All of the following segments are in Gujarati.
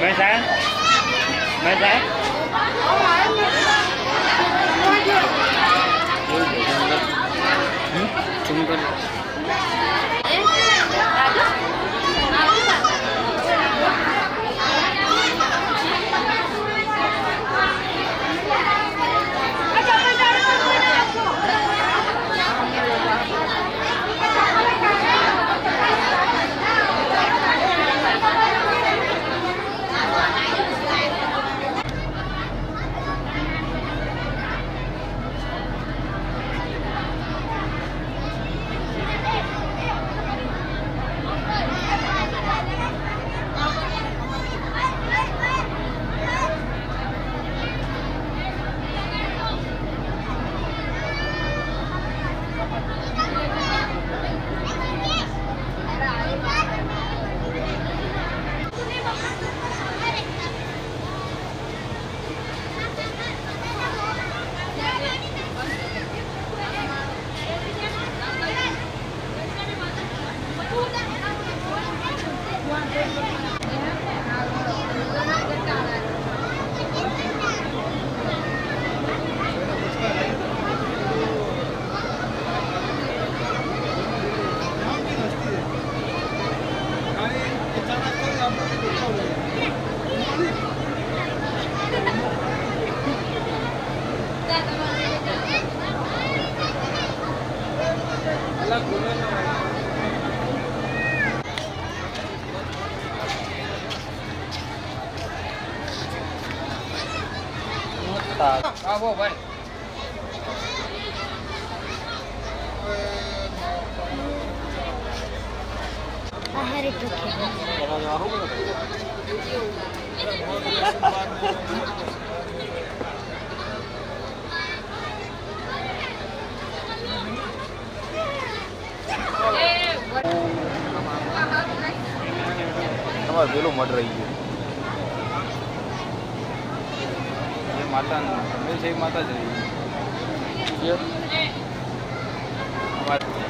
mấy sáng mấy sáng ধন্যবাদ આવો ભાઈ. તમારે પેલું મટ રહી ગયું. એ માતા અમે છે એ માતા જ રહી ગયું. અમારે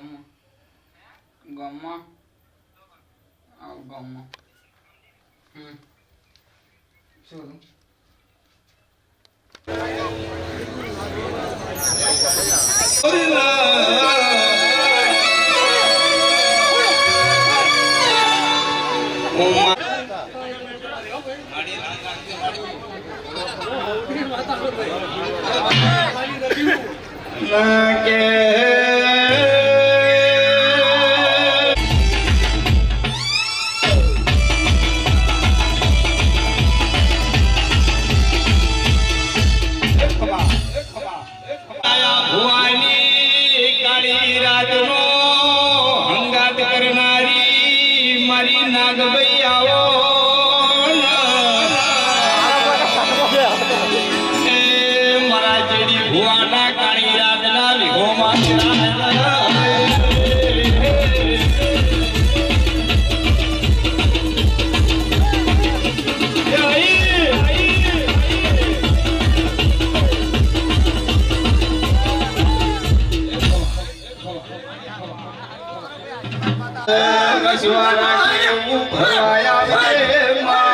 goma. Goma. Ah, A goma. Hum. Look at ઢોલી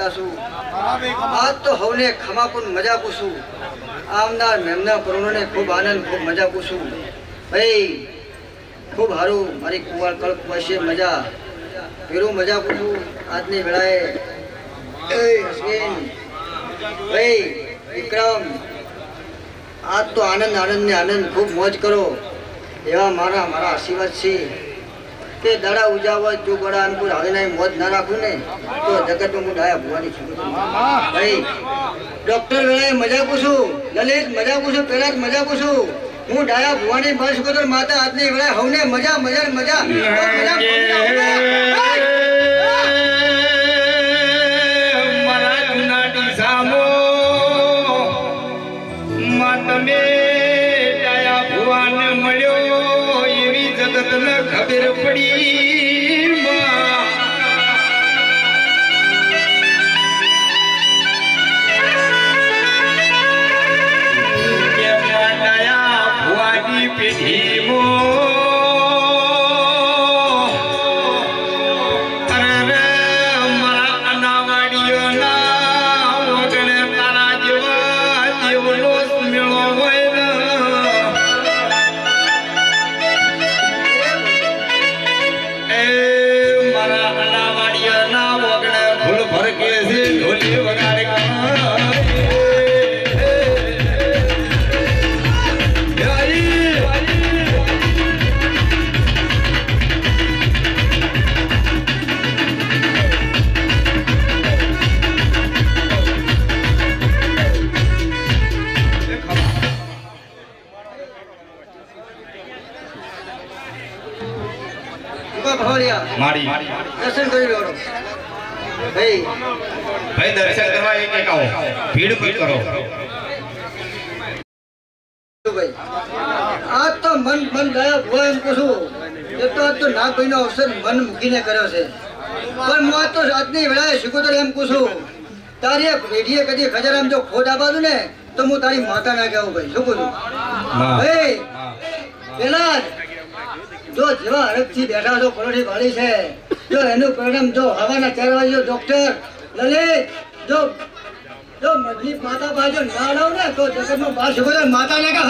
આજ તો હવને ખમાપુન મજા પૂછું. આમનાર મેમના પરુણોને ખૂબ આનંદ, ખૂબ મજા પૂછું. ભાઈ, ખૂબ સારું મારી કુવાળ કળક પાસે મજા. પેલું મજા પૂછું આજની વેળાએ. ભાઈ વિક્રમ, આજ તો આનંદ આનંદ ને આનંદ, ખૂબ મોજ કરો. એવા મારા મારા આશીર્વાદ છે. કે દાડા ઉજાવવા જો ગળા અનુકૂળ હવે નહીં મોત ના રાખું ને તો જગતમાં હું ડાયા ભુવાની છું. ભાઈ ડોક્ટર વેળાએ મજા પૂછું લલિત મજા પૂછું પેલા જ મજા પૂછું. હું ડાયા ભુવાની બસ માતા આજની વેળાએ હવને મજા મજા મજા. મજા મારી દર્શન કરી લો ભાઈ. ભાઈ દર્શન કરવા એક એક આવો. ભીડ પર કરો. ભાઈ? આજ તો મન મન દયા ભુવા એમ પૂછું એ તો આજ તો નાગભાઈનો અવસર મન મૂકીને કર્યો છે. પણ હું તો આજની વેળાએ શીખોતર એમ પૂછું તારી પેઢીએ કદી ખજારામ જો ખોટ આપાતું ને તો હું તારી માતા ના કહેવું ભાઈ. શું કહું ભાઈ પેલા જ જેવા હરકથી બેઠા છો, પરોઠી વાળી છે. જો એનું પરિણામ જો હવાના ચાર વાગ્યો ડોક્ટર લલિત, જો જો મજલી માતા બાજુ ના લાવ ને, તો બાર શીખોતર માતા ને કહે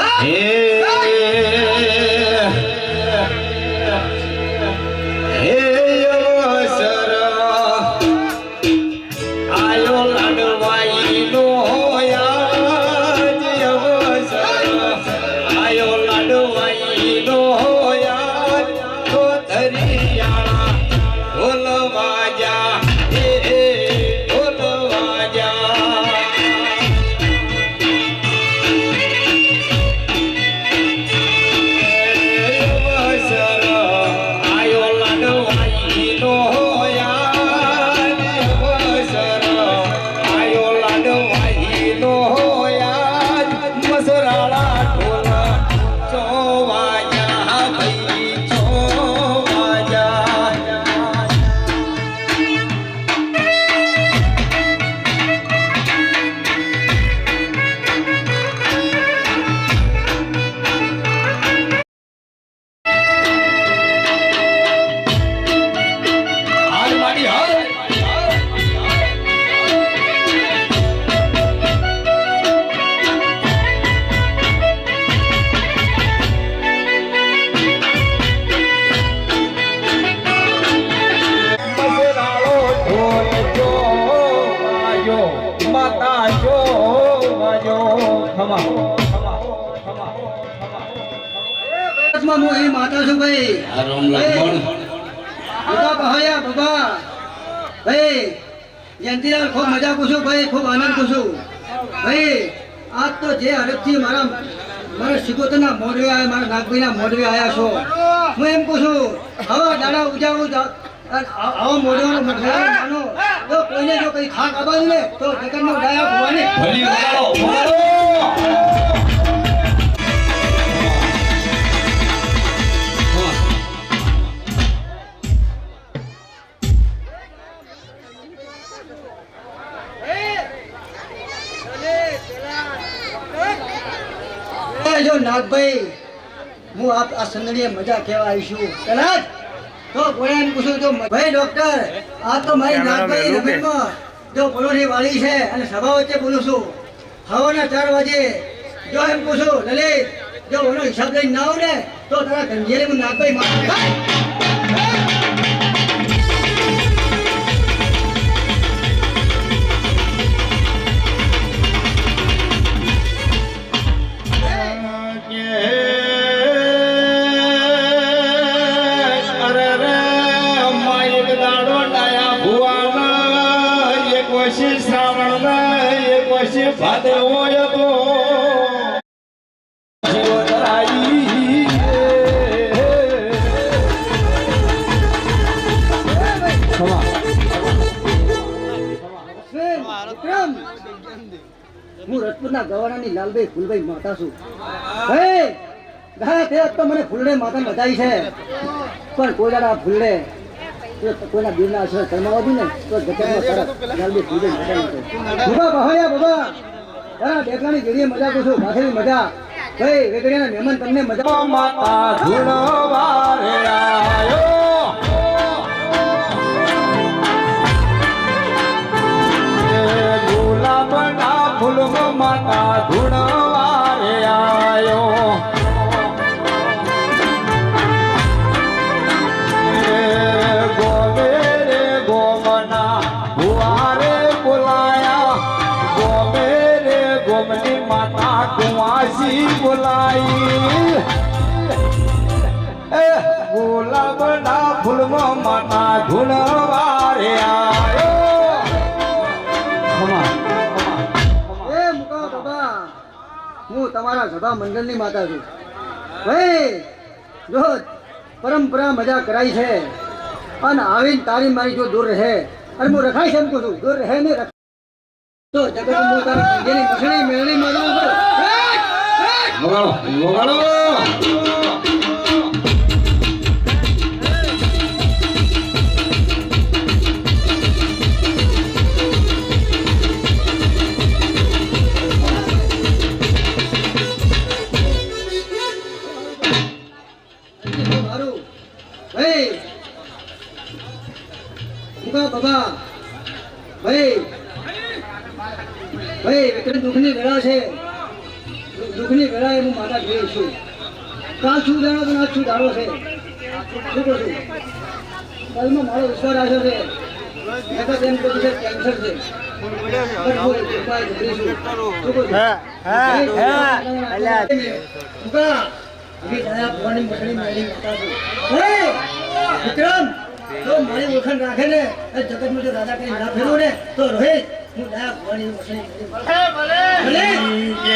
રામ લક્ષ્મણ બાબા પહાયા બાબા ભાઈ જયંતિલાલ ખૂબ મજા કુશું ભાઈ ખૂબ આનંદ કુશું ભાઈ આજ તો જે હરખથી મારા મારા સિકોતરના મોરવે આવ્યા મારા નાગભાઈના મોરવે આવ્યા છો. હું એમ કહું છું હવે દાડા ઉજાવું આવો મોઢવાનો મઠવાનો માનો તો કોઈને જો કઈ ખાક આબાયું ને તો જગતનો ડાયા ભવાની એ જો નાગભાઈ. હું આપ આ સંદડીએ મજા કહેવા આવીશું કદાચ તો બોલ્યા પૂછું તો ભાઈ ડોક્ટર આ તો મારી નાગભાઈ રમતમાં જો બોલોની વાળી છે અને સભા વચ્ચે બોલું છું. હવાના ચાર વાગે. જો એમ પૂછું લલિત જો એનો હિસાબ લઈને ના આવું ને તો તારા ગંજેરીમાં નાગભાઈ મારે રજપૂતના ગવાણાની લાલભાઈ ફૂલભાઈ માતા છું. હે ગયા તે તો મને ફૂલડે માતા બધાઈ છે. પણ કોઈ દાડા ફૂલડે કોઈના દીવના અસર કરમાવા ને તો જગતમાં સરસ લાલભાઈ ફૂલભાઈ માતા નથી બાબા બહાયા બાબા. હા દેખલાની જેડીએ મજા કરું પાછળની મજા. ભાઈ, વેગડિયાના મહેમાન તમને મજા માતા ધૂળવારે આયો. ગુલાબના ફૂલમાં માતા ધૂળવારે આયો. ગોમે રે, ગોમના ભુવારે બોલાયા. ગોમે રે, ગોમની માતા કુવાસી બોલાઈ. ગુલાબના ફૂલમાં માતા ધૂળવારે આયો. તમારા સભા મંડળની માતા છું. જો પરંપરા મજા કરાઈ છે, અને આવીને તારી મારી જો દૂર રહે, અને હું રખાઈ છે એમ કહું છું, દૂર રહે ને તો જગત કંજેલી માતા વગાડો વગાડો. શું દાડો છે? શું કહું છું? કલમાં મારો વિશ્વાસ રાખ્યો છે. મેં તો તેમ કહ્યું છે? કેન્સર છે. વિક્રમ જો મારી ઓળખાણ રાખે ને એ જગતમાં જો દાદા કઈ ના ફેરવું ને તો રોહિત છું. ભલે? કે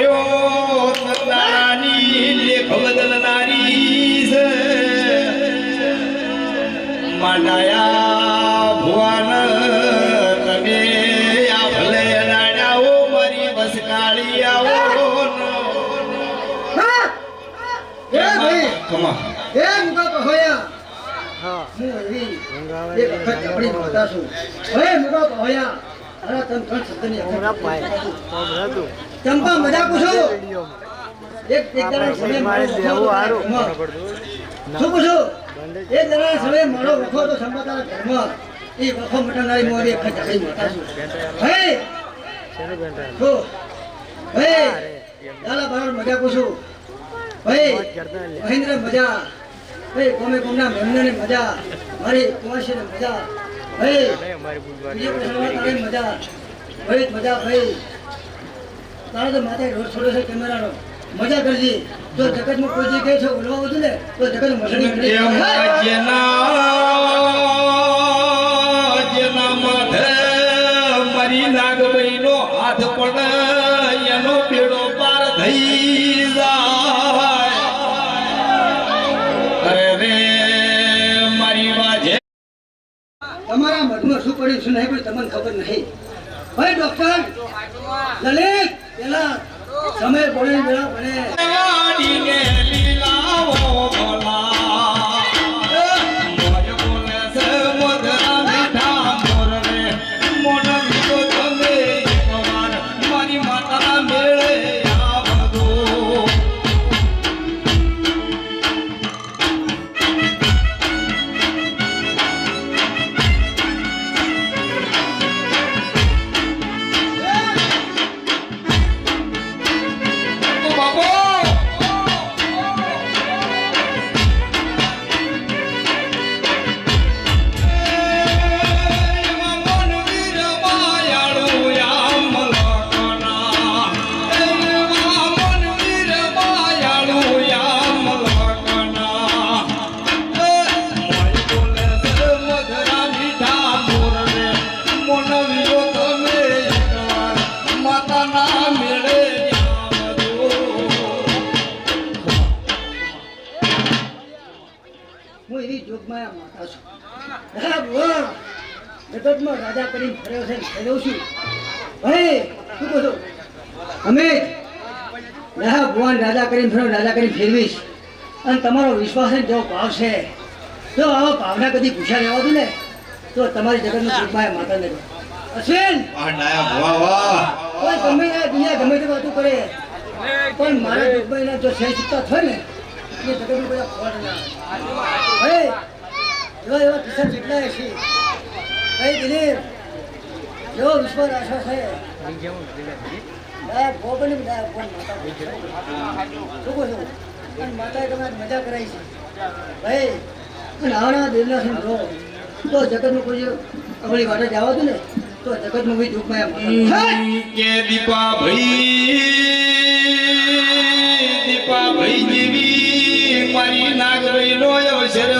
કર્યો ચંદાડાની લેખ બદલનારી માંડાયા ભુવન તમે આ ભલે નાડાઓ મારી વસકાળી આવો હા. એ ભાઈ. ખમા એ મુકા પહોયા હું. એવી એક વખત મુકા પહોયા અરે તમ ત્રણ શબ્દની અકલ ચંપા મજા પૂછો એક એક જણા સમય મારો શું પૂછો? એક જણા સમય મારો વખો તો ચંપા તારા ઘરમાં. એ વખો મટનારી મોરી એક વખત મોટા છું. હે? તો હે? લાલા બાર મજા પૂછું ભાઈ મહેન્દ્ર મજા. ભાઈ કોમે કોમના મેમને મજા. મારી કુંવરશી ને મજા ભાઈ મજા. ભાઈ મજા ભાઈ. તારે તો માથે રોજ છોડે છે કેમેરાનો. મજા કરજી. જો જગતમાં કોઈ જગ્યાએ છે ઓલવા બધું ને તો જગત મસળી કરી એમાં જેના જેના માથે મારી નાગભાઈનો હાથ પણ એનો પેડો પાર થઈ જાય. અરે રે મારી વાજે. તમારા મનમાં શું પડ્યું શું નહીં પડ્યું તમને ખબર નહીં. ભાઈ ડોક્ટર લલિત! પેલા સમય બોલે પડે જગતમાં રાજા કરીને ફર્યો છે ને છું. ભાઈ શું કહો છો? અમે હા ભગવાન રાજા કરીને ફેરવ રાજા કરીને ફેરવીશ. અને તમારો વિશ્વાસ ને જેવો ભાવ છે. જો આવા ભાવના કદી પૂછ્યા લેવા દઉં ને તો તમારી જગતનું જોગમાં માતાને ને અશ્વિન! ગમે દુનિયા ગમે તે વાતું કરે. પણ મારા જોગમાં જો સહી સિક્કા થાય ને એ જગતનું બધા ફળ ના એવા એવા કિસ્સા કેટલાય છે કઈ દિલીપ, જો વિશ્વાસ આશા છે. દાયા ભોગ ને બધા ફોન શું કહો છો? પણ માતાએ તમે મજા કરાવી છે. ભાઈ, અને આવા દેવના છે ને જો, તો જગતનું કોઈ અગળી વાટે જવા દઉં ને, તો જગતનું કોઈ દુઃખમાં કે દીપા ભાઈ દીપા ભાઈ જેવી મારી નાગભાઈ નો અવસર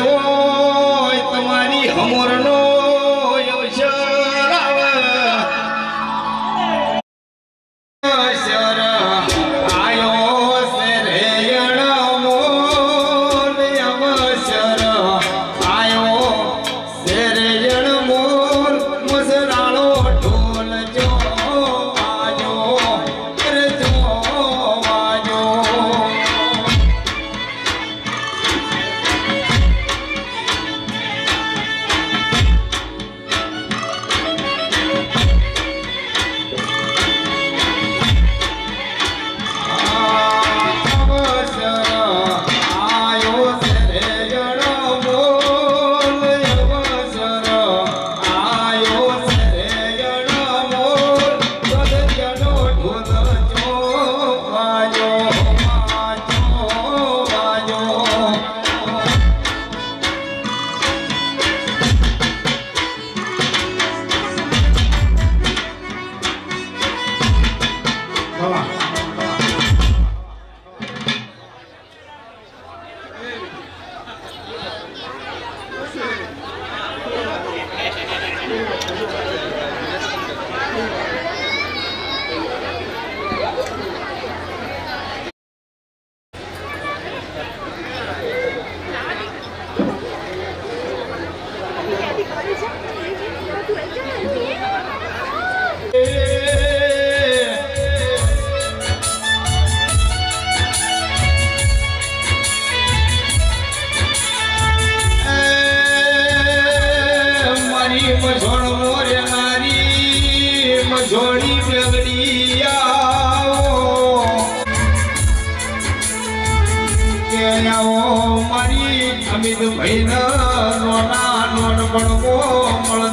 નોના નોન બળવો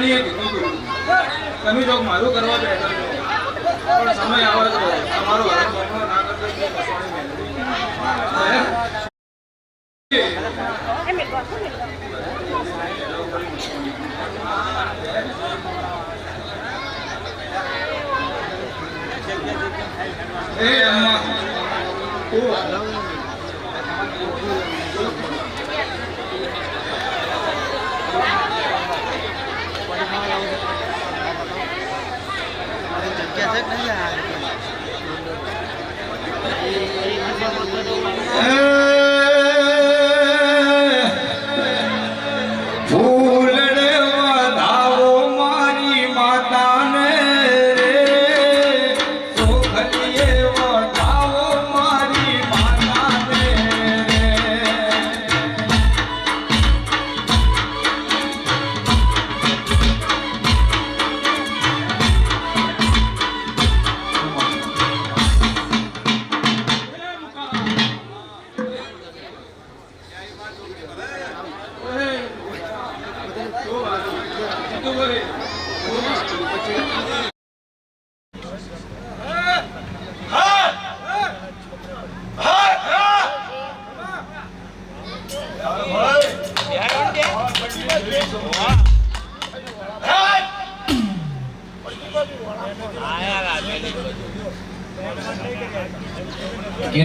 એ મસાણીએ કીધું તમે જો મારું કરવા બેઠા પણ સમય આવે તો તમારો તો મસાણી મેલે એ અમ્મા ફૂલડે